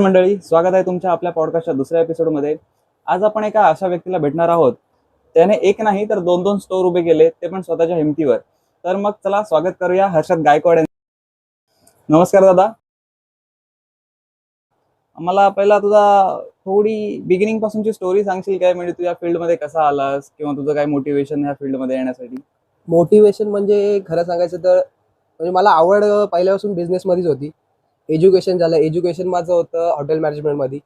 मंडळी स्वागत आहे तुमच्या आपल्या पॉडकास्टच्या दुसऱ्या एपिसोडमध्ये आज आपण एका अशा व्यक्तीला भेटणार आहोत. त्याने एक नाही तर दोन दोन स्टोर उभे केले ते पण स्वतःच्या हिमतीवर. तर मग चला स्वागत करूया हर्षद गायकवाड यांचं. नमस्कार दादा. मला पहिला तुझा थोडी बिगिनिंग पासूनची स्टोरी सांगशील काय? म्हणजे तुझ्या फील्डमध्ये कसा आलास? किंवा तुझं काय मोटिवेशन ह्या फील्डमध्ये येण्यासाठी? मोटिवेशन म्हणजे खरं सांगायचं तर म्हणजे मला आवड पहिल्यापासून बिझनेसमध्येच होती. एज्युकेशन झालं एज्युकेशन माझं होतं हॉटेल मॅनेजमेंटमध्ये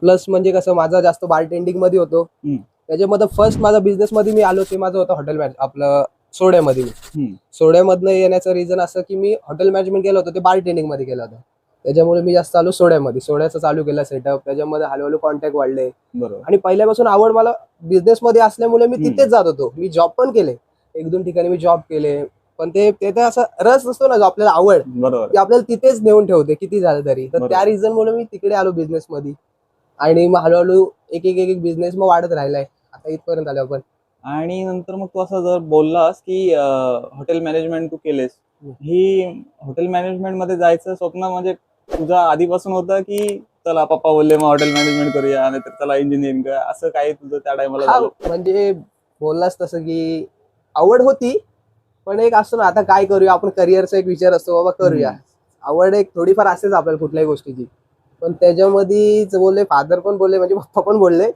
प्लस म्हणजे कसं माझा जास्त बारटेंडिंगमध्ये होतो. हम्म. त्याच्यामध्ये फर्स्ट माझा बिझनेसमध्ये मी आलो ते माझं होतं हॉटेल मॅनेज आपलं सोड्यामध्ये. सोड्यामधनं येण्याचं रिझन असं की मी हॉटेल मॅनेजमेंट केलं होतं ते बारटेंडिंगमध्ये केलं होतं. त्याच्यामुळे मी जास्त आलो सोड्यामध्ये सोड्याचं चालू केलं सेटअप त्याच्यामध्ये हळूहळू कॉन्टॅक्ट वाढले. बरोबर. आणि पहिल्यापासून आवड मला बिझनेसमध्ये असल्यामुळे मी. तिथेच जात होतो. मी जॉब पण केले. एक दोन ठिकाणी मी जॉब केले. पण ते ते तर असं रस नसतो ना जो आपल्याला आवड. बरोबर. ती आपल्याला तिथेच नेऊन ठेवते किती झालं तरी. तर बरोबर. त्या रिझन मुळे मी तिकडे आलो बिझनेस मध्ये आणि मग हळूहळू एक एक एक एक बिझनेस मग वाढत राहिलाय. आता इथपर्यंत आलो आपण आणि नंतर मग तू असं जर बोललास की हॉटेल मॅनेजमेंट तू केलेस. हम्म. ही हॉटेल मॅनेजमेंटमध्ये जायचं स्वप्न म्हणजे तुझं आधीपासून होतं की चला पप्पा बोलले मग हॉटेल मॅनेजमेंट करूया नाहीतर चला इंजिनिअरिंग असं काही तुझं त्या टायमाला हा झालं? म्हणजे बोललास तसं की आवड होती पण एक असतो ना आता काय करूया आपण करिअरचा एक विचार असतो बाबा करूया. आवड एक थोडीफार असेच आपल्याला कुठल्याही गोष्टीची. पण त्याच्यामध्ये बोलले फादर पण बोलले म्हणजे पप्पा पण बोलले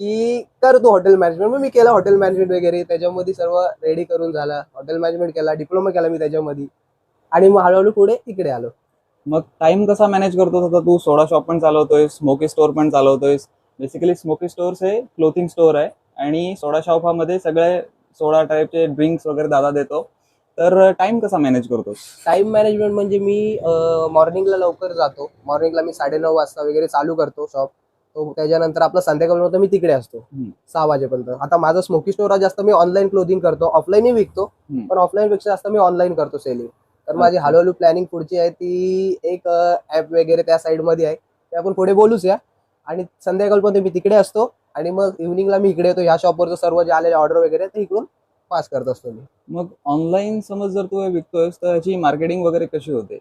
की कर तू हॉटेल मॅनेजमेंट मग मी केलं हॉटेल मॅनेजमेंट वगैरे त्याच्यामध्ये सर्व रेडी करून झाला. हॉटेल मॅनेजमेंट केला डिप्लोमा केला मी त्याच्यामध्ये. आणि मग हळूहळू पुढे इकडे आलो. मग टाइम कसा मॅनेज करतोस आता तू? सोडा शॉप पण चालवतोय स्मोकी स्टोअर पण चालवतोयस. बेसिकली स्मोकी स्टोअर्स हे क्लोथिंग स्टोअर आहे. आणि सोडा शॉप हा मध्ये सगळे सोडा टाईपचे ड्रिंक्स वगैरे दादा देतो. तर टाइम कसा मॅनेज करतोस टाइम मॅनेजमेंट म्हणजे मी मॉर्निंगला लवकर जातो. मॉर्निंगला मी साडेनऊ वाजता वगैरे चालू करतो शॉप तो त्याच्यानंतर आपलं संध्याकाळपर्यंत मी तिकडे असतो. सहा वाजेपर्यंत. आता माझं स्मोकी स्टोर जास्त मी ऑनलाईन क्लोथिंग करतो. ऑफलाईनही विकतो. पण ऑफलाईन पेक्षा जास्त मी ऑनलाईन करतो सेलिंग तर माझी. हळूहळू प्लॅनिंग पुढची आहे ती एक ऍप वगैरे त्या साईडमध्ये आहे. ते आपण पुढे बोलूच या. आणि संध्याकाळपर्यंत मी तिकडे असतो आणि मग इव्हनिंगला मी इकडे येतो. ह्या शॉपवरचं सर्व जे आलेले ऑर्डर वगैरे ते इकडून पास करत असतो मी. मग ऑनलाईन समज जर तू विकतोयस तर ह्याची मार्केटिंग वगैरे कशी होते?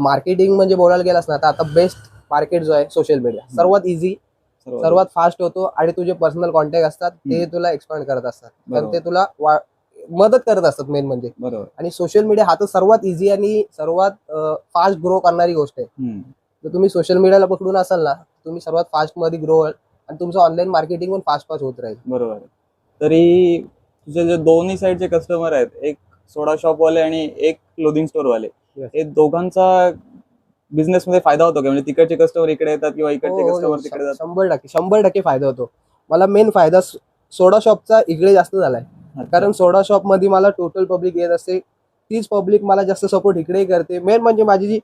मार्केटिंग म्हणजे बोलायला गेलास ना तर आता बेस्ट मार्केट जो आहे सोशल मीडिया सर्वात इझी सर्व? सर्वात फास्ट होतो आणि तुझे पर्सनल कॉन्टॅक्ट असतात ते. तुला एक्सपांड करत असतात. बरोबर. ते तुला मदत करत असतात मेन म्हणजे. बरोबर. आणि सोशल मीडिया हा तर सर्वात इझी आणि सर्वात फास्ट ग्रो करणारी गोष्ट आहे. जर तुम्ही सोशल मीडियाला पकडून असाल ना तुम्ही सर्वात फास्टमध्ये ग्रो व्हाल आणि तुमचं ऑनलाईन मार्केटिंग पण फास्ट फास्ट होत राहील. बरोबर. तरी तुझे जे दोन्ही साईडचे कस्टमर आहेत एक सोडा शॉप वाले आणि एक क्लोथिंग स्टोर वाले. हे दोघांचा बिझनेस मध्ये फायदा होतो का? म्हणजे तिकडचे कस्टमर इकडे येतात किंवा इकडचे हो, हो, कस्टमर हो, तिकडे जातात? शंभर टक्के शंभर टक्के फायदा होतो. मला मेन फायदा सोडा शॉपचा इकडे जास्त झालाय. कारण सोडा शॉपमध्ये मला टोटल पब्लिक येत असते. तीच पब्लिक मला जास्त सपोर्ट इकडे करते. मेन म्हणजे माझी जी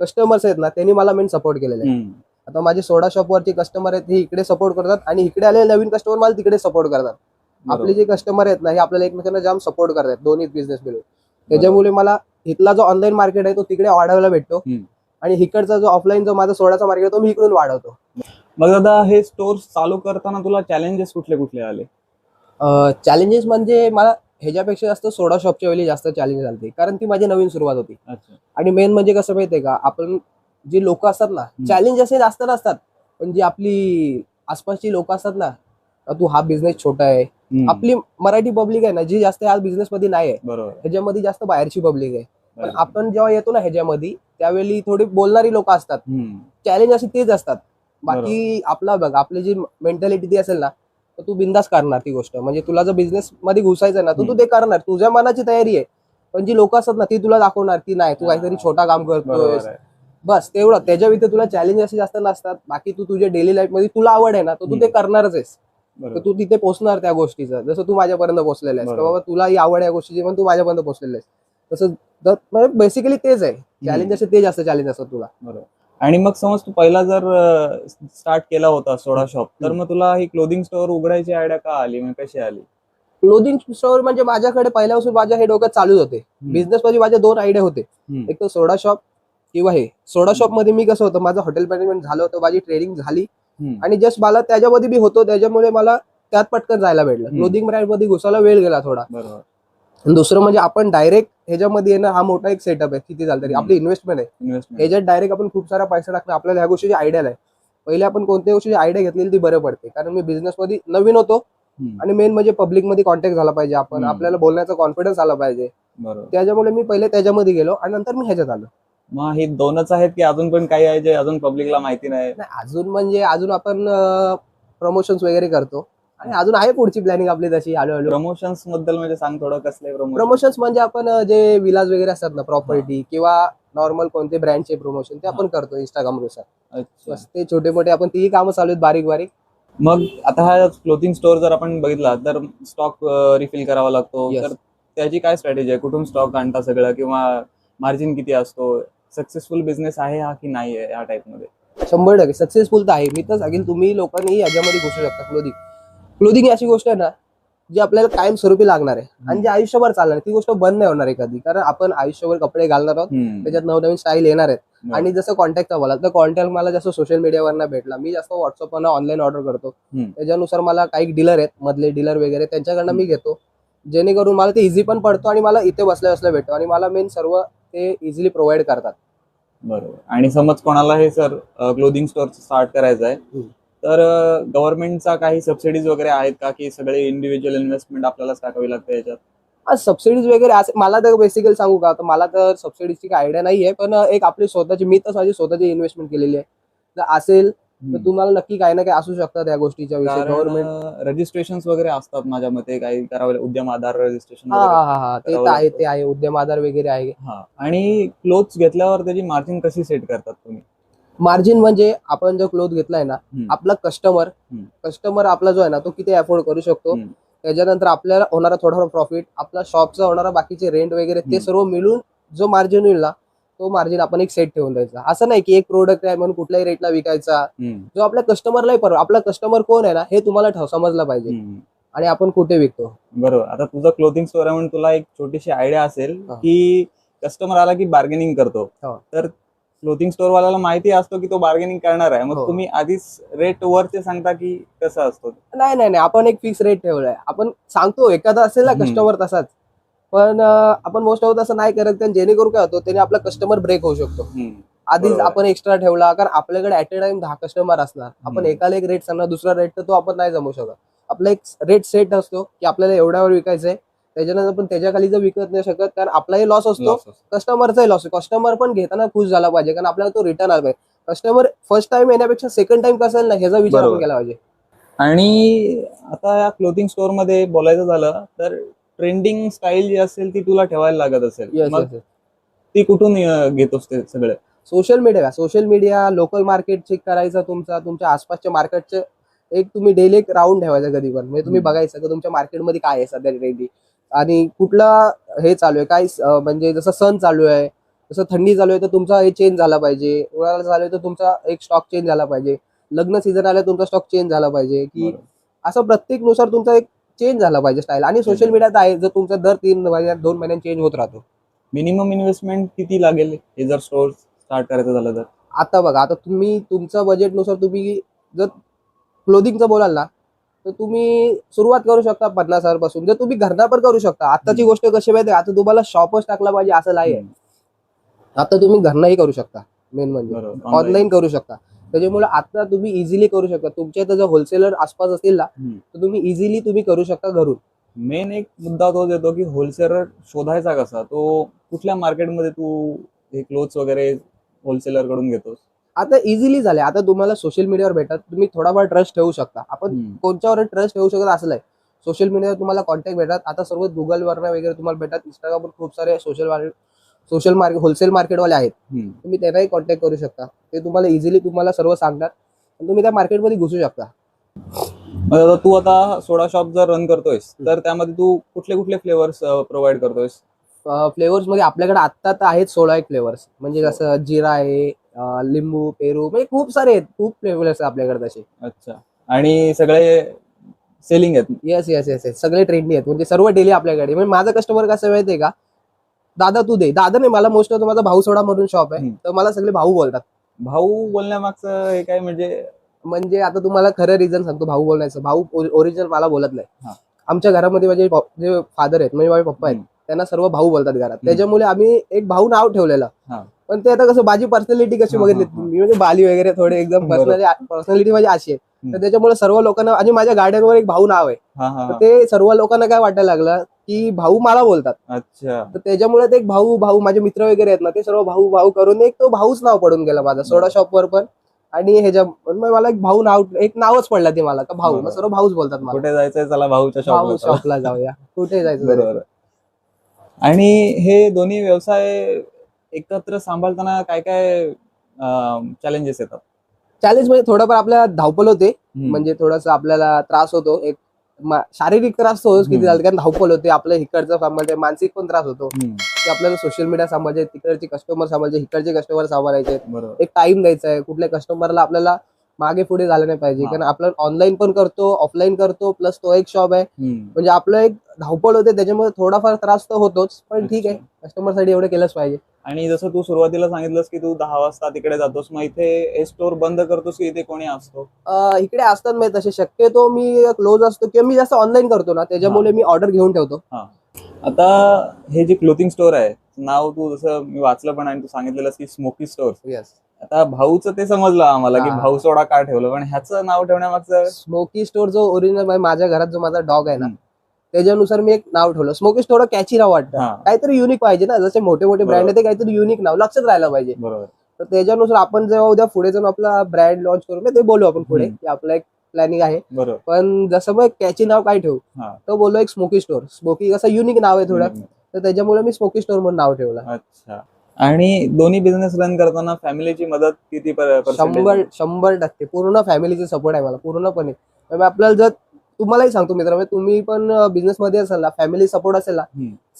कस्टमर्स आहेत ना त्यांनी मला मेन सपोर्ट केलेला आहे. आता माझे सोडा शॉपवरचे कस्टमर आहेत हे इकडे सपोर्ट करतात आणि इकडे आलेले नवीन कस्टमर मला तिकडे सपोर्ट करतात. आपले. जे कस्टमर आहेत ना हे आपल्याला एकमेकांना जाम सपोर्ट करतात दोन्ही बिझनेस मिळून. त्याच्यामुळे मला इथला जो ऑनलाईन मार्केट आहे तो तिकडे वाढवायला भेटतो. आणि इकडचा जो ऑफलाईन जो माझा सोडाचा मार्केट आहे तो मी इकडून वाढवतो. मग दादा हे स्टोर चालू करताना तुला चॅलेंजेस कुठले कुठले आले चॅलेंजेस म्हणजे मला ह्याच्यापेक्षा जास्त सोडा शॉपच्या वेळी जास्त चॅलेंज झाली कारण ती माझी नवीन सुरुवात होती. अच्छा. आणि मेन म्हणजे कसं माहितीये का आपण जी लोक असतात ना चॅलेंज असे जास्त नसतात. पण जी आपली आसपासची लोक असतात ना तू हा बिझनेस छोटा आहे. आपली मराठी पब्लिक आहे ना जी जास्त या बिझनेस मध्ये नाही आहे ह्याच्यामध्ये जास्त बाहेरची पब्लिक आहे. पण. आपण जेव्हा येतो ना ह्याच्यामध्ये त्यावेळी थोडी बोलणारी लोक असतात. चॅलेंज असे तेच असतात. बाकी आपला बघ आपली जी मेंटॅलिटी ती असेल ना तर तू बिंदास करणार ती गोष्ट. म्हणजे तुला जर बिझनेस मध्ये घुसायचं ना तर तू. ते करणार. तुझ्या मनाची तयारी आहे. पण जी लोक असतात ना ती तुला दाखवणार की नाही तू काहीतरी. छोटा काम करतोय बस तेवढं. त्याच्या व्यतिरिक्त तुला चॅलेंज असे जास्त नसतात. बाकी तू तुझ्या डेली लाईफमध्ये तुला आवड आहे ना तर तू ते. करणारच आहेस. तर तू तिथे पोहोचणार त्या गोष्टीचं. जसं तू माझ्यापर्यंत पोहोचलेला आहेस. बाबा तुला ही आवड आहे या गोष्टीची पण तू माझ्यापर्यंत पोहोचलेला आहेस. तसं द- म्हणजे बेसिकली तेच आहे. चॅलेंज असे ते जास्त चॅलेंज असतात तुला. बरोबर. आणि मग समज तू पहिला जर स्टार्ट केला होता सोडा शॉप तर. मग तुला ही क्लोथिंग स्टोअर उघडायची आयडिया का आली? म्हणजे कशी आली? क्लोथिंग स्टोअर म्हणजे माझ्याकडे पहिल्यापासून माझ्या हे डोक्यात चालूच होते. बिझनेस मध्ये माझे दोन आयडिया होते. एक तर सोडा शॉप किंवा हे सोडा शॉपमध्ये मी कसं होतं माझं हॉटेल मॅनेजमेंट झालं होतं माझी ट्रेनिंग झाली. आणि जस्ट मला त्याच्यामध्ये बी होतो त्याच्यामुळे मला त्यात पटकन जायला भेटलं. क्लोथिंग ब्रँडमध्ये घुसायला वेळ गेला थोडा. बरोबर. आणि दुसरं म्हणजे आपण डायरेक्ट ह्याच्यामध्ये येणं हा मोठा एक सेटअप आहे किती झालं तरी. आपली इन्व्हेस्टमेंट आहे. इन्व्हेस्टमेंट ह्याच्यात डायरेक्ट आपण खूप सारा पैसा टाकला. आपल्याला ह्या गोष्टीची आयडिया आहे पहिले आपण कोणत्या गोष्टीची आयडिया घेतलेली ती बरं पडते. कारण मी बिझनेस मध्ये नवीन होतो आणि मेन म्हणजे पब्लिकमध्ये कॉन्टॅक्ट झाला पाहिजे आपण. आपल्याला बोलण्याचा कॉन्फिडन्स आला पाहिजे. त्याच्यामुळे मी पहिले त्याच्यामध्ये गेलो आणि नंतर मी ह्याच्यात आलो. मग हे दोनच आहेत की अजून पण काही आहे जे अजून पब्लिकला माहिती नाही? नाही अजून म्हणजे अजून आपण प्रमोशन्स वगैरे करतो. आणि अजून आहे पुढची प्लॅनिंग आपली तशी हळूहळू. प्रमोशन्सबद्दल म्हणजे सांग थोडं कसले प्रमोशन प्रमोशन्स म्हणजे आपण जे विलाज वगैरे असतात ना प्रॉपर्टी किंवा नॉर्मल कोणते ब्रँडचे प्रमोशन ते आपण करतो इंस्टाग्रामनुसार. ते छोटे मोठे आपण तीही कामं चालू आहेत बारीक बारीक मग आता हा क्लोथिंग स्टोर जर आपण बघितला तर स्टॉक रिफिल करावा लागतो. तर त्याची काय स्ट्रॅटेजी आहे? कुठून स्टॉक आणता सगळं? किंवा मार्जिन किती असतो? सक्सेसफुल बिझनेस आहे हा की नाही आहे या टाइपमध्ये? शंभर टक्के. सक्सेसफुल तर आहे. मी तर सांगेल तुम्ही लोकांनी याच्यामध्ये घुसू शकता क्लोदिंग क्लोदिंग अशी गोष्ट आहे ना जी आपल्याला कायमस्वरूपी लागणार आहे. आणि जी आयुष्यभर चालणार ती गोष्ट बंद नाही होणार आहे कधी कारण आपण आयुष्यभर कपडे घालणार आहोत. त्याच्यात नवनवीन स्टाईल येणार आहेत. आणि जसं कॉन्टॅक्टचा बोला तर कॉन्टॅक्ट मला जास्त सोशल मीडियावर भेटला. मी जास्त व्हॉट्सअपवर ऑनलाईन ऑर्डर करतो. त्याच्यानुसार मला काही डीलर आहेत मधले डीलर वगैरे त्यांच्याकडनं मी घेतो. जेणेकरून मला ते इझी पण पडतो आणि मला इथे बसल्या बसल्या भेटतो. आणि मला मेन सर्व ते इझिली प्रोव्हाइड करतात. बरोबर. आणि समज कोणाला हे सर क्लोथिंग स्टोअर स्टार्ट करायचं आहे. तर गव्हर्नमेंटचा काही सबसिडीज वगैरे आहेत का? की सगळे इंडिव्हिज्युअल इन्व्हेस्टमेंट आपल्यालाच टाकावी लागते याच्यात? सबसिडीज वगैरे असे मला तर बेसिकली सांगू का? तर मला तर सबसिडीजची काही आयडिया नाही आहे पण एक आपली स्वतःची मी तर माझी स्वतःची इन्व्हेस्टमेंट केलेली आहे. जर असेल तर तुम्हाला नक्की काही ना काही असू शकतात या गोष्टीच्या विषयी. गव्हर्नमेंट रजिस्ट्रेशन वगैरे असतात माझ्या मते काही करावे उद्यम आधार रजिस्ट्रेशन हा हा हा हा. ते तर आहे. ते आहे. उद्यम आधार वगैरे आहे. आणि क्लोथ्स घेतल्यावर त्याची मार्जिन कशी सेट करतात तुम्ही? मार्जिन म्हणजे आपण जो क्लोथ घेतलाय ना. आपला कस्टमर. कस्टमर आपला जो आहे ना तो किती अफोर्ड करू शकतो. त्याच्यानंतर आपल्याला होणारा थोडाफार प्रॉफिट आपला शॉपचा होणारा बाकीचे रेंट वगैरे ते. सर्व मिळून जो मार्जिन होईल ना तो मार्जिन आपण एक सेट ठेवून द्यायचा असं नाही की एक प्रोडक्ट आहे म्हणून कुठल्याही रेटला विकायचा. जो आपल्या कस्टमरलाही परवा आपला कस्टमर कोण आहे ना हे तुम्हाला समजलं पाहिजे. आणि आपण कुठे विकतो बरोबर आता तुझं क्लोथिंग स्टोर आहे म्हणून तुला एक छोटीशी आयडिया असेल. की कस्टमर आला की बार्गेनिंग करतो. तर क्लोथिंग स्टोर वाल्याला माहिती असतो की तो बार्गेनिंग करणार आहे मग हो. तुम्ही आधीच रेट वरचे सांगता की कसं असतो नाही नाही नाही आपण एक फिक्स रेट ठेवलाय आपण सांगतो एखादा असेल ना हम्म. कस्टमर तसाच पण अं, आपण मोस्ट ऑफ तसं नाही करत कारण जेणेकरून काय होतं त्याने आपला कस्टमर ब्रेक होऊ शकतो हम्म. आधीच बरोबर. आपण एक्स्ट्रा ठेवला कारण आपल्याकडे ऍट अ टाइम दहा कस्टमर असणार आपण हम्म. एकाला एक रेट सांगणार दुसरा रेट तर तो आपण नाही जमू शकत आपला एक रेट सेट असतो की आपल्याला एवढ्यावर विकायचंय त्याच्यानंतर आपण त्याच्याखाली जर विकत नाही शकत कारण आपलाही लॉस असतो. असतो. कस्टमरचाही लॉस कस्टमर पण घेताना खुश झाला पाहिजे कारण आपल्याला तो रिटर्न आला पाहिजे. कस्टमर फर्स्ट टाइम येण्यापेक्षा सेकंड टाइम कसा ना ह्याचा विचार आपण. केला पाहिजे. आणि आता या क्लोथिंग स्टोरमध्ये बोलायचं झालं तर ट्रेंडिंग स्टाईल जी असेल ती तुला ठेवायला लागत असेल. मग ती कुठून घेतोस ते सगळं? Social media social media local market check करायचा तुमचा तुमच्या आसपासच्या मार्केटचे एक तुम्ही डेली एक राऊंड ठेवायचा कधी पण. म्हणजे तुम्ही. बघायचं की तुमच्या मार्केटमध्ये काय आहे सध्या रेडी आणि कुठला हे चालू आहे? काय म्हणजे जसं सण चालू आहे जसं थंडी चालू आहे तर तुमचा हे चेंज झाला पाहिजे. उन्हाळा चालू आहे तर तुमचा एक स्टॉक चेंज झाला पाहिजे. लग्न सीझन आलं तुमचा स्टॉक चेंज झाला पाहिजे. की. असं प्रत्येकनुसार तुमचा एक चेंज झाला पाहिजे स्टाईल आणि सोशल. मीडियात आहे जर तुमचा दर तीन महिन्यात दोन महिन्यात चेंज होत राहतो. मिनिमम इन्व्हेस्टमेंट किती लागेल? हे जर स्टोर स्टार्ट करायचं झालं तर. आता बघा आता तुम्ही तुमच्या बजेटनुसार तुम्ही जर क्लोदिंगचं बोलाल ना तर तुम्ही सुरुवात करू शकता पन्नास हजारपासून जर तुम्ही घरना पण करू शकता. आताची. गोष्ट कशी माहिती? आता तुम्हाला शॉपच टाकला पाहिजे असं नाही आहे. आता तुम्ही घरनाही करू शकता. मेन म्हणजे. ऑनलाईन करू शकता. त्याच्यामुळे आता तुम्ही इझिली करू शकता. तुमच्या इथं जर होलसेलर आसपास असतील ना. तर तुम्ही इझिली तुम्ही करू शकता घरून. मेन एक मुद्दा तोच येतो की होलसेलर शोधायचा कसा? तो कुठल्या मार्केटमध्ये तू हे क्लोथ्स वगैरे होलसेलरकडून घेतोस? आता इझिली झाले आता तुम्हाला सोशल मीडियावर भेटत तुम्ही थोडाफार ट्रस्ट ठेवू शकता. आपण हम्म. कोणत्यावर ट्रस्ट ठेवू शकत असं आहे सोशल मीडियावर तुम्हाला कॉन्टॅक्ट भेटतात. आता सर्व गुगलवर वगैरे तुम्हाला भेटतात. इंस्टाग्रामवर खूप सारे social market social market wholesale मार्केटवाले आहेत. तुम्ही त्यांनाही कॉन्टॅक्ट करू शकता. ते तुम्हाला इझिली तुम्हाला सर्व सांगतात. आणि तुम्ही त्या मार्केटमध्ये घुसू शकता. आता तू आता सोडा शॉप जर रन करतोयस तर त्यामध्ये तू कुठले कुठले फ्लेवर्स प्रोव्हाइड करतोयस? फ्लेवर्समध्ये आपल्याकडे आत्ता तर आहेत सोळा एक फ्लेवर्स म्हणजे हो. कसं जिरा आहे अं, लिंबू पेरू म्हणजे खूप सारे आहेत. खूप फ्लेवर्स आपल्याकडे तसे. अच्छा. आणि सगळे सेलिंग आहेत? येस येस येस येस सगळे ट्रेंडी आहेत. म्हणजे सर्व डेली आपल्याकडे. म्हणजे माझा कस्टमर कसं माहितीये का? दादा तू दे. दादा नाही मला मोस्ट ऑफ माझा भाऊ सोडा म्हणून शॉप आहे. हम्म. तर मला सगळे भाऊ बोलतात. भाऊ बोलण्यामागचं हे काय म्हणजे? म्हणजे आता तुम्हाला खरं रिझन सांगतो भाऊ बोलण्याचं भाऊ ओरिजिनल मला बोलत हा. नाही आमच्या घरामध्ये माझे जे फादर आहेत म्हणजे माझे पप्पा आहेत हम्म. त्यांना सर्व भाऊ बोलतात घरात. त्याच्यामुळे आम्ही एक भाऊ नाव ठेवलेलं. हा. पण ते आता कसं माझी पर्सनॅलिटी कशी बघितली. मी म्हणजे बाली वगैरे थोडे एकदम. पर्सनॅलिटी पर्सनॅलिटी माझी अशी आहे तर. त्याच्यामुळे सर्व लोकांना आणि माझ्या गार्डनवर एक भाऊ नाव आहे तर. ते सर्व लोकांना काय वाटायला लागलं की भाऊ मला बोलतात अच्छा तर त्याच्यामुळे ते एक भाऊ भाऊ माझे मित्र वगैरे आहेत ना ते सर्व भाऊ भाऊ करून एक तो भाऊच नाव पडून गेला माझा सोडा. शॉपवर पण आणि ह्याच्या मग मला एक भाऊ नाव एक नावच पडला ते मला का भाऊ. सर्व भाऊच बोलतात मला कुठे जायचंय चला भाऊच्या भाऊ शॉपला जाऊया कुठे जायचं आणि हे दोन्ही व्यवसाय एकत्र सांभाळताना काय काय चॅलेंजेस येतात? चॅलेंज म्हणजे थोडंफार आपल्या धावपल होते. म्हणजे थोडासा आपल्याला त्रास होतो. एक शारीरिक त्रास तर होतोच किती. झालं कारण धावपल होते. आपलं इकडचं सांभाळते मानसिक पण त्रास होतो. की आपल्याला सोशल मीडिया सांभाळायचे तिकडचे कस्टमर सांभाळायचे इकडचे कस्टमर सांभाळायचे. एक टाइम द्यायचा आहे. कुठल्या कस्टमरला आपल्याला मागे पुढे झालं नाही पाहिजे. कारण आपण ऑनलाईन पण करतो ऑफलाईन करतो प्लस तो एक शॉप आहे. म्हणजे आपलं एक धावपळ होते. त्याच्यामुळे थोडाफार त्रास तर होतोच. पण ठीक आहे. अच्छा. कस्टमरसाठी एवढं केलंच पाहिजे. आणि जसं तू सुरुवातीला सांगितलंस की तू दहा वाजता तिकडे जातोस मग इथे हे स्टोर बंद करतोस की इथे कोणी असतो? अं, इकडे असतात माहिती तसे शक्यतो मी क्लोज असतो किंवा मी जास्त ऑनलाईन करतो ना त्याच्यामुळे मी ऑर्डर घेऊन ठेवतो. आता हे जे क्लोथिंग स्टोर आहे नाव तू जसं मी वाचलं पण आणि तू सांगितलेलंस की स्मोकी स्टोर येस आता भाऊचं ते समजलं आम्हाला की हा. भाऊ सोडा का ठेवलं पण ह्याचं नाव ठेवण्यामागचं? स्मोकी स्टोर जो ओरिजिनल माझ्या घरात जो माझा डॉग आहे ना हम्म. त्याच्यानुसार मी एक नाव ठेवलं. स्मोकी स्टोर कॅची नाव वाटतं. काहीतरी युनिक पाहिजे ना. जसे मोठे मोठे ब्रँड. आहे ते काहीतरी युनिक नाव लक्षात राहायला पाहिजे. बरोबर. तर त्याच्यानुसार आपण जेव्हा उद्या पुढे जाऊन आपला ब्रँड लॉन्च करू ते बोलू आपण पुढे. आपलं एक प्लॅनिंग आहे. पण जसं मग कॅची नाव काय ठेवू. तो बोललो एक स्मोकी स्टोर स्मोकी कसं युनिक नाव आहे थोडं. तर त्याच्यामुळे मी स्मोकी स्टोर म्हणून नाव ठेवलं. अच्छा. आणि दोन्ही बिझनेस रन करताना फॅमिलीची मदत किती शंभर? शंभर टक्के. पूर्ण फॅमिलीचे सपोर्ट आहे मला. पूर्णपणे. म्हणजे आपल्याला जर तुम्हालाही सांगतो मित्र तुम्ही पण बिझनेस मध्ये असाल ना फॅमिली सपोर्ट असेल ना.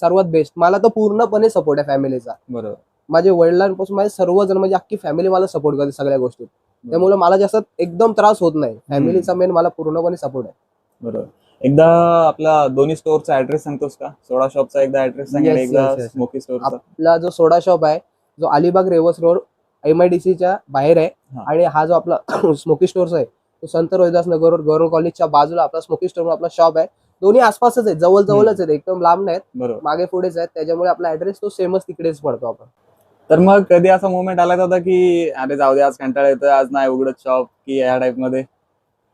सर्वात बेस्ट मला तर पूर्णपणे सपोर्ट आहे फॅमिलीचा बरोबर. माझे वडिलांपासून माझे सर्वजण म्हणजे अख्खी फॅमिली मला सपोर्ट करते सगळ्या गोष्टीत त्यामुळे मला जास्त एकदम त्रास होत नाही. फॅमिलीचा मेन मला पूर्णपणे सपोर्ट आहे. बरोबर. एकदा आपला दोन्ही स्टोअरचा ऍड्रेस सांगतोस का? सोडा शॉपचा एकदा ऍड्रेस एकदा. स्मोकी आपला जो सोडा शॉप आहे जो अलिबाग रेवस रोड एमआयडीसीच्या बाहेर आहे. आणि हा जो आपला स्मोकी स्टोअर्स आहे संत रोहिदास नगर गौरव कॉलेजच्या बाजूला आपला स्मोकी स्टोर आपला शॉप आहे. दोन्ही आसपासच आहे जवळ जवळच आहेत एकदम लांब नाहीत. मागे पुढेच आहेत त्याच्यामुळे आपला ऍड्रेस तो सेमच तिकडेच पडतो आपण. तर मग कधी असा मुवमेंट आला होता की अरे जाऊ दे आज कंटाळा येतोय आज नाही उघडत शॉप की या टाइपमध्ये?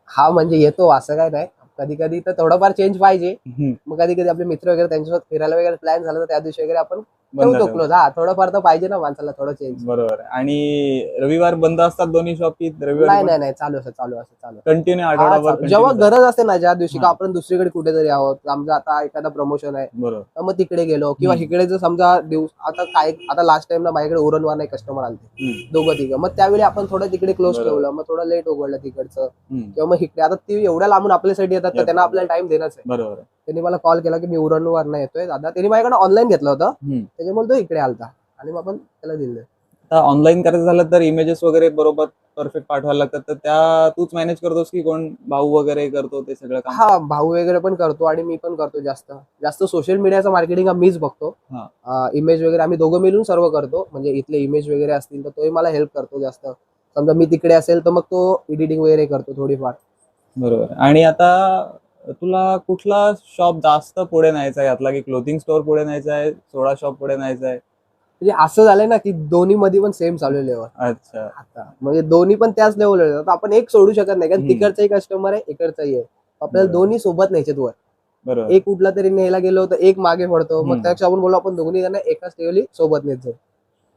हा म्हणजे येतो असं काय नाही. कधी कधी तर थोडंफार चेंज पाहिजे. मग कधी कधी आपले मित्र वगैरे त्यांच्यासोबत फिरायला वगैरे प्लॅन झाला तर त्या दिवशी वगैरे आपण ठेवतो. क्लोज हा थोडंफार तर पाहिजे ना माणसाला थोडं चेंज बरोबर आणि रविवार बंद असतात दोन्ही शॉप की नाही रविवार नाही नाही चालू असं चालू असं चालू कंटिन्यू हा, आठवडाभर चालू. जेव्हा गरज असते ना ज्या दिवशी का हा. आपण दुसरीकडे कुठेतरी आहोत आमचं आता एखादा प्रमोशन आहे बरोबर तर मग तिकडे गेलो किंवा हम्म. इकडे जर समजा दिवस आता काय आता लास्ट टाइम ना माझ्याकडे उरणवार नाही कस्टमर आले हम्म. दोघं तिघं मग त्यावेळी आपण थोडं तिकडे क्लोज बरोबर. ठेवलं मग थोडं लेट उघडलं तिकडचं हम्म. किंवा मग इकडे आता ती एवढ्या लांबून आपल्यासाठी येतात तर येतात. त्यांना आपल्याला टाइम देणंच आहे. बरोबर त्यांनी मला कॉल केला की मी उरणवार नाही येतोय दादा. त्यांनी माझ्याकडे ऑनलाईन घेतलं होतं. त्याच्यामुळे तो इकडे आलता. आणि मग आपण त्याला दिलं. ऑनलाईन करायचं झालं तर इमेजेस वगैरे बरोबर परफेक्ट पाठवायला लागतात. तर त्या तूच मॅनेज करतोस की कोण भाऊ वगैरे करतो ते सगळं काम? हा भाऊ वगैरे पण करतो आणि मी पण करतो जास्त. जास्त सोशल मीडियाचं मार्केटिंग मीच बघतो. इमेज वगैरे आम्ही दोघं मिळून सर्व करतो. म्हणजे इथले इमेज वगैरे असतील तर तोही मला हेल्प करतो जास्त. समजा मी तिकडे असेल तर मग तो एडिटिंग वगैरे करतो थोडीफार. बरोबर. आणि आता तुला कुठला शॉप जास्त पुढे न्यायचा आहे? यातला की क्लोथिंग स्टोअर पुढे न्यायचा आहे? सोडा शॉप पुढे न्यायचा आहे? म्हणजे असं झालंय ना की दोन्ही मध्ये पण सेम चालू आहे लेवल अच्छा. आता म्हणजे दोन्ही पण त्याच लेवलवर आपण एक सोडू शकत नाही कारण. तिकडचाही कस्टमर आहे इकडचाही आहे. आपल्याला. दोन्ही सोबत न्यायचे वर. बरोबर. एक कुठला तरी न्यायला गेलो तर एक मागे पडतो. मग त्यापेक्षा आपण बोलू आपण दोन्ही जण एकाच टेवली सोबत नेत जाऊ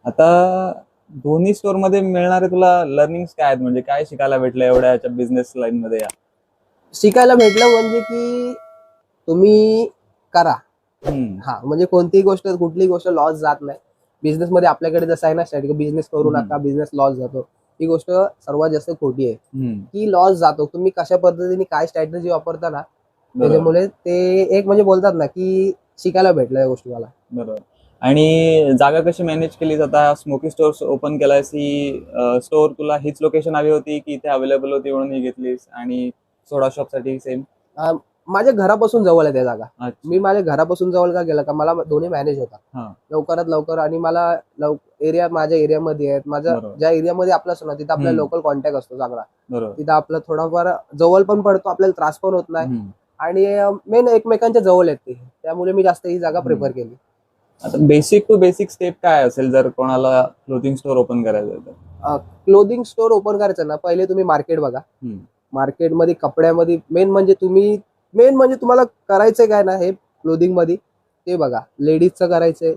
आता दोन्ही स्टोअरमध्ये मिळणारे तुला लर्निंग काय आहेत? म्हणजे काय शिकायला भेटलं एवढ्या बिझनेस लाईन मध्ये या? शिकायला भेटलं म्हणजे की तुम्ही करा. हा म्हणजे कोणतीही गोष्ट कुठलीही गोष्ट लॉस जात नाही. बिझनेस मध्ये आपल्याकडे जसं आहे ना स्ट्रॅटेजी बिझनेस करू. नका बिझनेस लॉस जातो. ही गोष्ट सर्वात जास्त खोटी आहे. की लॉस जातो. तुम्ही कशा पद्धतीने काय स्ट्रॅटेजी वापरता ना त्याच्यामुळे ते एक म्हणजे बोलतात ना की शिकायला भेटलं या गोष्टी मला बरोबर. आणि जागा कशी मॅनेज केली जाता? स्मोकी स्टोअर्स ओपन केलायस ही स्टोअर तुला हीच लोकेशन हवी होती की इथे अवेलेबल होती म्हणून ही घेतलीस? आणि सोडा शॉपसाठी सेम माझ्या घरापासून जवळ आहे त्या जागा मी माझ्या घरापासून जवळ का गेला का मला दोन्ही मॅनेज हा. होता लवकरात लवकर आणि मला एरिया माझ्या एरियामध्ये आहेत माझ्या बरोबर. ज्या एरियामध्ये आपला असतो ना तिथं आपला हम्म. लोकल कॉन्टॅक्ट असतो चांगला बरोबर तिथं आपलं थोडाफार जवळ पण पडतो आपल्याला त्रास पण होत नाही हम्म. आणि मेन एकमेकांच्या जवळ आहेत ते त्यामुळे मी जास्त ही जागा हम्म. प्रिफर केली आता बेसिक टू बेसिक स्टेप काय असेल जर कोणाला क्लोथिंग स्टोर ओपन करायचं तर क्लोथिंग स्टोर ओपन करायचं ना पहिले तुम्ही मार्केट बघा हम्म. मार्केटमध्ये कपड्यामध्ये. मेन म्हणजे तुम्ही मेन म्हणजे तुम्हाला करायचंय काय ना हे क्लोथिंगमध्ये ते बघा. लेडीजचं करायचंय.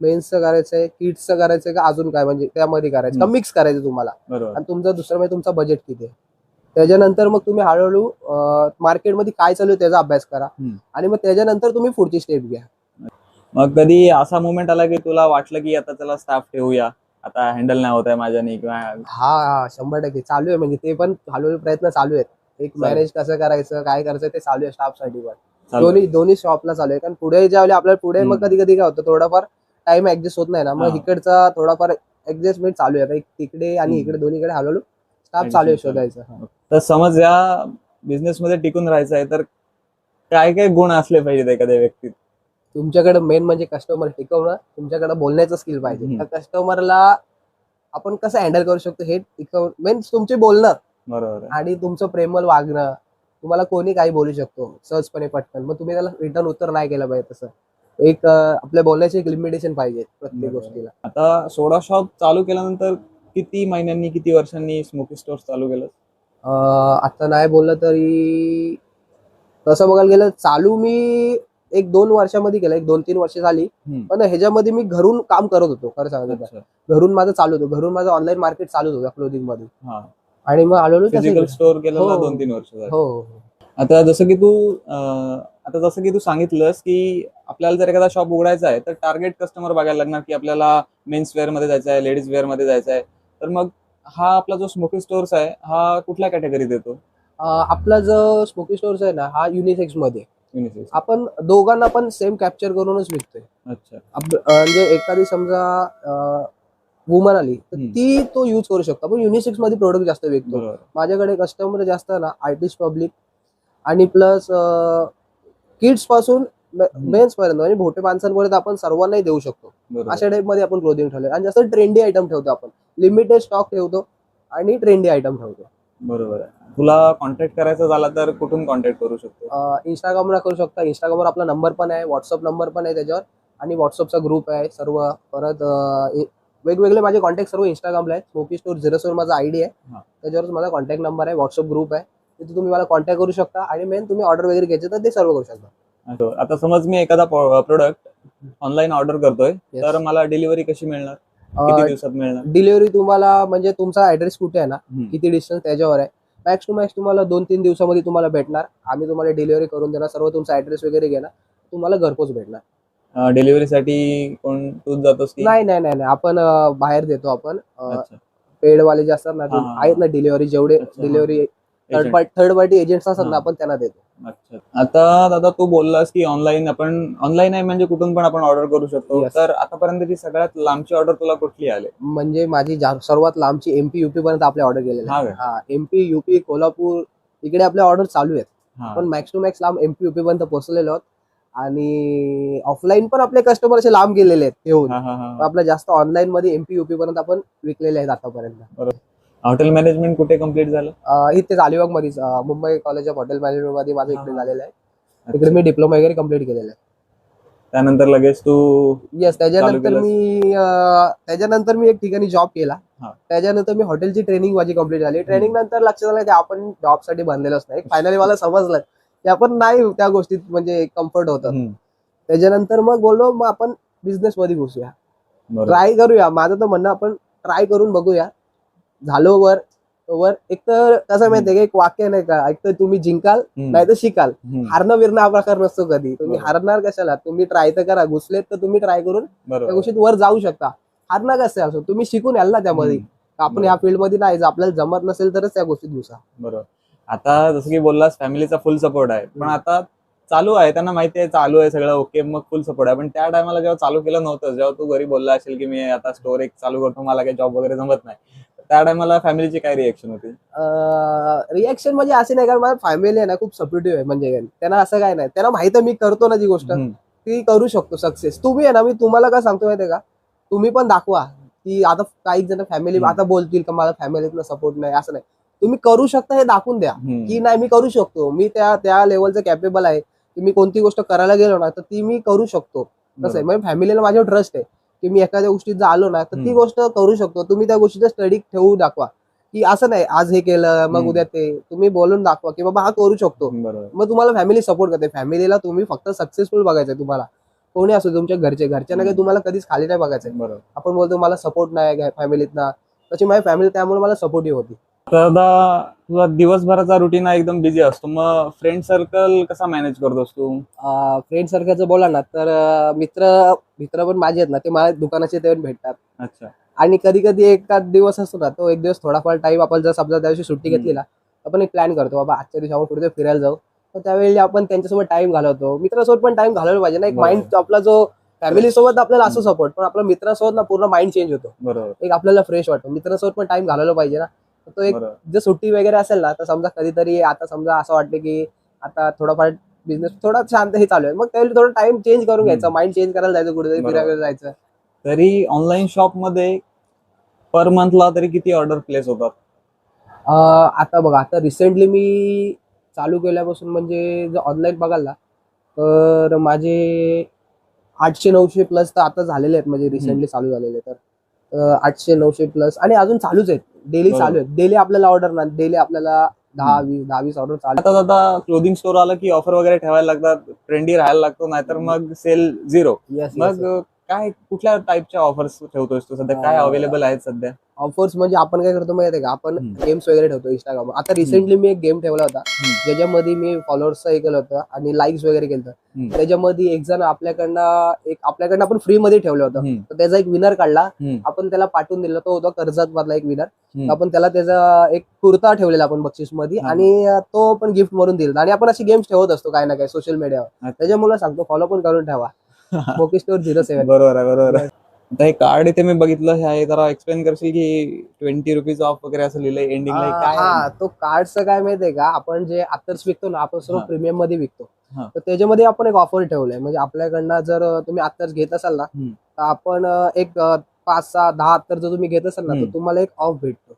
मेन्सचं करायचंय किड्सचं करायचंय का अजून काय? म्हणजे त्यामध्ये करायचं. का. मिक्स करायचं तुम्हाला. आणि तुमचं दुसरं म्हणजे तुमचा बजेट किती आहे. त्याच्यानंतर मग तुम्ही हळूहळू मार्केटमध्ये काय चालू आहे त्याचा अभ्यास करा. आणि मग त्याच्यानंतर तुम्ही पुढची स्टेप घ्या. मग कधी असा मुवमेंट आला की तुला वाटलं की आता त्याला स्टाफ ठेवूया? आता हँडल नाही होत आहे माझ्याने किंवा हा हा शंभर टक्के चालू आहे म्हणजे ते पण हळूहळू प्रयत्न चालू आहेत एक. मॅनेज कसं करायचं काय करायचं ते चालू आहे स्टाफसाठी पण चालू दोन्ही दोन्ही शॉपला चालू आहे कारण पुढे ज्यावेळी आपल्याला पुढे मग हम्म. कधी कधी काय होतं थोडाफार टाइम ऍडजस्ट होत नाही ना मग हा. इकडचा थोडाफार ऍडजस्टमेंट चालू आहे आता एक तिकडे आणि हम्म. इकडे दोन्हीकडे हळूहळू स्टाफ चालू आहे Adjustment चालू आहे. शोधायचं हा. तर समज या बिझनेस मध्ये टिकून राहायचं आहे तर काय काय गुण असले पाहिजेत एखाद्या व्यक्तीत तुमच्याकडे मेन म्हणजे कस्टमर टिकवणं तुमच्याकडे बोलण्याचं स्किल पाहिजे. कस्टमरला आपण कसं हँडल करू शकतो हे टिकव मेन तुमचे बोलणं. आणि तुमचं प्रेमल वागणं. तुम्हाला कोणी काही बोलू शकतो सहजपणे पटकन. मग तुम्ही त्याला रिटर्न उत्तर नाही केलं पाहिजे तसं. एक आपल्या बोलण्याची एक लिमिटेशन पाहिजे प्रत्येक. गोष्टीला. आता सोडा शॉप चालू केल्यानंतर किती महिन्यांनी किती वर्षांनी स्मोकी स्टोर चालू केलं? आता नाही बोललं तरी तसं बघायला गेलं चालू मी एक दोन वर्षामध्ये केलं एक दोन तीन वर्ष झाली. पण ह्याच्यामध्ये मी घरून काम करत होतो खरं सांगायचं घरून माझं चालू होतं घरून माझं ऑनलाईन मार्केट चालू होतं क्लोथिंगमध्ये हा. आणि मग हळूहळू फिजिकल केलं. दोन तीन वर्ष हो हो. आता जसं की तू आता जसं की तू सांगितलंस की आपल्याला जर एखादा शॉप उघडायचा आहे तर टार्गेट कस्टमर बघायला लागणार की आपल्याला मेन्स वेअरमध्ये जायचं आहे लेडीज वेअरमध्ये जायचं आहे. तर मग हा आपला जो स्मोकी स्टोर्स आहे हा कुठल्या कॅटेगरीत येतो आपला जो स्मोकी स्टोअर्स आहे ना हा युनिसेक्समध्ये. युनिसेक्स आपण दोघांना पण सेम कॅप्चर करूनच विकतोय अच्छा. आप- अं, म्हणजे एखादी समजा वुमन आली तर हम्म. ती तो युज करू शकतो. आपण युनिसेक्समध्ये प्रोडक्ट जास्त विकतो. बरोबर. माझ्याकडे कस्टमर जास्त ना आर्टिस्ट पब्लिक आणि प्लस किड्सपासून मेन्स पर्यंत म्हणजे मोठे माणसांपर्यंत आपण सर्वांनाही देऊ शकतो. बरोबर. अशा टाइपमध्ये आपण क्लोथिंग ठेवले आणि जास्त ट्रेंडी आयटम ठेवतो आपण. लिमिटेड स्टॉक ठेवतो आणि ट्रेंडी आयटम ठेवतो. बरोबर आहे. तुला कॉन्टॅक्ट करायचा झाला तर कुठून कॉन्टॅक्ट करू शकतो? इंस्टाग्रामला करू शकता. इंस्टाग्रामवर आपला नंबर पण आहे व्हॉट्सअप नंबर पण आहे त्याच्यावर. आणि व्हॉट्सअपचा ग्रुप आहे सर्व. परत अं, इ- वेगवेगळे माझे कॉन्टॅक्ट सर्व इंस्टाग्रामला आहे स्मोकी स्टोर झिरो सेवन माझा आयडी आहे. हा. त्याच्यावर माझा कॉन्टॅक्ट नंबर आहे. व्हॉट्सअप ग्रुप आहे. तिथे तुम्ही मला कॉन्टॅक्ट करू शकता. आणि मेन तुम्ही ऑर्डर वगैरे घ्यायचे तर ते सर्व करू शकता. आता समज मी एखादा प्रोडक्ट ऑनलाईन ऑर्डर करतोय. Yes. तर मला डिलिव्हरी कशी मिळणार? किती अं, दिवसात मिळणार? डिलिव्हरी तुम्हाला म्हणजे तुमचा ऍड्रेस कुठे आहे ना. किती डिस्टन्स त्याच्यावर आहे. मॅक्स टू मॅक्स तुम्हाला दोन तीन दिवसामध्ये तुम्हाला भेटणार. आम्ही तुम्हाला डिलिव्हरी करून देणार. सर्व तुमचा ऍड्रेस वगैरे घेणार. तुम्हाला घरपोच भेटणार. डिलिव्हरीसाठी कोण तूच जातोस नाही नाही नाही नाही. आपण अं, बाहेर देतो आपण. पेड वाले जे असतात ना ते. आहेत ना डिलिव्हरी जेवढे अच्छा. Delivery third. Party third party agents असतात ना. आपण त्यांना देतो अच्छा आता दादा तू बोललास की ऑनलाईन आपण ऑनलाईन आहे म्हणजे कुठून पण आपण ऑर्डर करू शकतो Yes. तर आतापर्यंतची सगळ्यात लांबची ऑर्डर तुला कुठली आली म्हणजे माझी जा- सर्वात लांबची एमपी युपी पर्यंत आपल्या ऑर्डर केलेल्या हा? हा एमपी युपी कोल्हापूर इकडे आपल्या ऑर्डर चालू आहेत हा. पण मॅक्स टू मॅक्स लांब एमपी युपी पर्यंत पोहोचलेलो आहोत आणि ऑफलाईन पण आपले कस्टमर असे लांब गेलेले आहेत येऊन हा, हा, हा. आपल्या जास्त ऑनलाईन मध्ये एमपी युपी पर्यंत आपण विकलेले आहेत आतापर्यंत हॉटेल मॅनेजमेंट कुठे कंप्लीट झालं? अं, इथेच अलिबागमध्ये मुंबई कॉलेज ऑफ हॉटेल मॅनेजमेंटमध्ये माझं इकडे. झालेलं आहे. इकडे मी डिप्लोमा वगैरे कंप्लीट केलेला आहे. त्यानंतर लगेच तू येस त्याच्यानंतर केलंस? मी अं, त्याच्यानंतर मी एक ठिकाणी जॉब केला. हा. त्याच्यानंतर मी हॉटेलची ट्रेनिंग माझी कंप्लीट झाली. ट्रेनिंग नंतर लक्षात आलं की आपण जॉबसाठी बनलेलोच नाही. फायनली मला समजलं की आपण नाही त्या गोष्टीत म्हणजे कम्फर्ट होतं. हम्म. त्याच्यानंतर मग बोललो मग आपण बिझनेस मध्ये घुसूया. बरोबर. ट्राय करूया. माझं तर म्हणणं आपण ट्राय करून बघूया. झालो वर वर. एक तर कसं माहितीये एक वाक्य नाही का एक तर तुम्ही जिंकाल. नाही तर शिकाल. हारणं विरणं हा प्रकार नसतो कधी. तुम्ही. हारणार कशाला? तुम्ही ट्राय तर करा. घुसलेत तर तुम्ही ट्राय करून त्या गोष्टीत वर जाऊ शकता. हारणं कसं असो? तुम्ही शिकून याल ना त्यामध्ये. आपण ह्या फील्डमध्ये नाही. आपल्याला जमत नसेल तरच त्या गोष्टीत घुसा. बरोबर. आता जसं की बोललास फॅमिलीचा फुल सपोर्ट आहे. पण. आता चालू आहे. त्यांना माहिती आहे चालू आहे सगळं. ओके मग फुल सपोर्ट आहे. पण त्या टायमाला जेव्हा चालू केलं नव्हतं जेव्हा तू घरी बोलला असेल की मी आता स्टोर एक चालू करतो मला काही जॉब वगैरे जमत नाही. त्या टायमाला फॅमिलीची काय रिएक्शन होती? रिॲक्शन म्हणजे असे नाही कारण माझ्या फॅमिली आहे ना खूप सपोर्टिव्ह आहे. म्हणजे त्यांना असं काय नाही. त्यांना माहीत आहे मी करतो ना जी गोष्ट. ती करू शकतो सक्सेस तुम्ही आहे ना मी तुम्हाला काय सांगतो माहितीये का? तुम्ही पण दाखवा की आता काही जण फॅमिली. आता बोलतील का मला फॅमिलीतनं सपोर्ट नाही असं नाही. तुम्ही करू शकता हे दाखवून द्या. की नाही मी करू शकतो. मी त्या त्या लेवलचं कॅपेबल आहे. की मी कोणती गोष्ट करायला गेलो ना तर ती मी करू शकतो. कसं आहे. म्हणजे फॅमिलीला माझ्यावर ट्रस्ट आहे. की मी एखाद्या गोष्टीत जर आलो ना तर ती. गोष्ट करू शकतो. तुम्ही त्या गोष्टीचा स्टडी ठेवू दाखवा. की असं नाही आज हे केलं मग. उद्या ते. तुम्ही बोलून दाखवा की बाबा हा करू शकतो. मग तुम्हाला फॅमिली सपोर्ट करते. फॅमिलीला तुम्ही फक्त सक्सेसफुल बघायचंय तुम्हाला. कोणी असो तुमच्या घरचे घरच्यांना काही तुम्हाला कधीच खाली नाही बघायचंय बरोबर. आपण बोलतो मला सपोर्ट नाही फॅमिलीतना तशी माझी फॅमिली त्यामुळे मला सपोर्टिव्ह होती. आता तुझा दिवसभराचा रुटीन एकदम बिझी असतो. मग फ्रेंड सर्कल कसा मॅनेज करतोस तू? फ्रेंड सर्कलचं बोला ना तर अं, मित्र मित्र पण माझे आहेत ना ते मला दुकानाचे ते भेटतात. अच्छा. आणि कधी कधी एखाद दिवस असतो ना तो एक दिवस थोडाफार टाइम आपण जर समजा त्या दिवशी सुट्टी हम्म. घेतली ना आपण एक प्लॅन करतो बाबा आजच्या दिवशी आपण कुठे फिरायला जाऊ. तर त्यावेळी आपण त्यांच्यासोबत टाइम घालवतो. मित्रासोबत पण टाइम घालवला पाहिजे ना एक बरोबर. माइंड आपला जो फॅमिली सोबत आपल्याला असं सपोर्ट पण आपल्या मित्रासोबत ना पूर्ण माइंड चेंज होतो. बरोबर. एक आपल्याला फ्रेश वाटतो. मित्रासोबत पण टाइम घालवला पाहिजे ना. तो एक जर सुट्टी वगैरे असेल ना तर समजा कधीतरी आता समजा असं वाटतं की आता थोडाफार बिझनेस थोडा शांत हे चालू आहे. मग त्यावेळी थोडा टाइम चेंज करून घ्यायचा. माइंड चेंज करायला जायचं कुठेतरी बरोबर. फिरायला जायचं. तरी ऑनलाईन शॉपमध्ये पर मंथला तरी किती ऑर्डर प्लेस होतात? अं, आता बघा आता रिसेंटली मी चालू केल्यापासून म्हणजे जर ऑनलाईन बघाल ना तर माझे आठशे नऊशे प्लस तर आता झालेले आहेत म्हणजे रिसेंटली चालू झालेले तर. आठशे नऊशे प्लस आणि अजून चालूच आहेत. डेली. चालू आहेत. डेली आपल्याला ऑर्डर ना डेली आपल्याला दहा वीस दहा वीस ऑर्डर चालू आता आता क्लोदिंग स्टोर आलं की ऑफर वगैरे ठेवायला लागतात. ट्रेंडी राहायला लागतो नाहीतर मग सेल झिरो मग काय कुठल्या टाईपच्या ऑफर्स ठेवतोस तू सध्या? काय अवेलेबल आहेत सध्या? ऑफर्स म्हणजे आपण काय करतो माहिती का? आपण. गेम्स वगैरे ठेवतो इंस्टाग्राम आता रिसेंटली मी एक गेम ठेवला होता. ज्याच्यामध्ये मी फॉलोअर्स हे केलं होतं आणि लाईक्स वगैरे केलं. त्याच्यामध्ये एक जण आपल्याकडनं एक आपल्याकडनं आपण फ्री मध्ये ठेवलं होतं. तर त्याचा एक विनर काढला. आपण त्याला पाठवून दिला. तो होता कर्जत मधला एक विनर. आपण त्याला त्याचा एक कुर्ता ठेवलेला आपण बक्षीसमध्ये. आणि तो पण गिफ्ट म्हणून दिला. आणि आपण अशी गेम्स ठेवत असतो काय ना काय सोशल मीडियावर. त्याच्यामुळे सांगतो फॉलो पण करून ठेवा. मोकी स्टोर झिरो सेव्हन बरोबर आहे बरोबर आहे आता हे कार्ड इथे मी बघितलं हे आहे जरा एक्सप्लेन करशील की ट्वेंटी रुपीज ऑफ वगैरे असं लिहिलंय एंडिंगला काय हा? तो कार्डचं काय माहितीये का आपण जे आतर्स विकतो ना आपण सर्व हा. प्रीमियममध्ये विकतो. तर त्याच्यामध्ये आपण एक ऑफर ठेवलंय म्हणजे आपल्याकडनं जर तुम्ही आत्ताच घेत असाल ना हम्म. तर आपण अं, एक अं, पाच सहा दहा अत्तर जर तुम्ही घेत असाल ना तर. तुम्हाला एक ऑफ भेटतो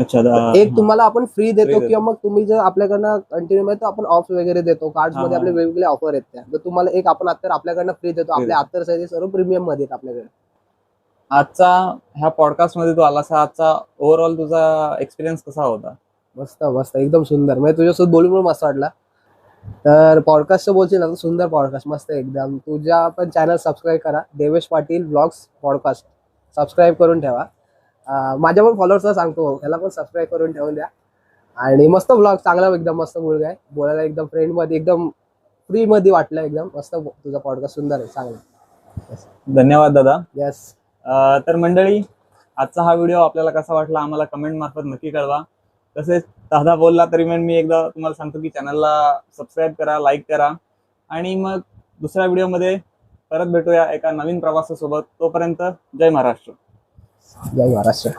अच्छा एक. तुम्हाला आपण फ्री देतो. किंवा मग तुम्ही जर आपल्याकडनं कंटिन्यू मध्ये आपण ऑफ वगैरे देतो. कार्डमध्ये. आपले वेगवेगळे ऑफर आहेत त्या. तर तुम्हाला एक आपण अत्तर आपल्याकडनं फ्री देतो. आपल्या अत्तर साईज सर्व प्रीमियममध्ये आहेत आपल्याकडे. आजचा ह्या पॉडकास्टमध्ये तू आलास. आजचा ओव्हरऑल तुझा एक्सपिरियन्स कसा होता? मस्त मस्त. एकदम सुंदर. म्हणजे तुझ्यासोबत बोलून मस्त वाटला. तर पॉडकास्टचं बोलशील ना तर सुंदर पॉडकास्ट मस्त एकदम. तुझ्या पण चॅनल सबस्क्राईब करा. Devesh Patil blogs podcast subscribe करून ठेवा. माझ्या पण फॉलोअर्सला सांगतो याला पण सबस्क्राईब करून ठेवून द्या. आणि मस्त ब्लॉग चांगला एकदम मस्त मुलगा आहे. बोलायला एकदम फ्रेंडमध्ये एकदम फ्री मध्ये वाटलं एकदम. मस्त तुझा पॉडकास्ट सुंदर आहे चांगला धन्यवाद दादा. येस तर मंडळी आजचा हा व्हिडिओ आपल्याला कसा वाटला आम्हाला कमेंट मार्फत नक्की कळवा. तसेच दादा बोलला तरी पण मी एकदा तुम्हाला सांगतो की चॅनलला सबस्क्राईब करा लाईक करा. आणि मग दुसऱ्या व्हिडिओमध्ये परत भेटूया एका नवीन प्रवासासोबत. तोपर्यंत जय महाराष्ट्र. जय महाराष्ट्र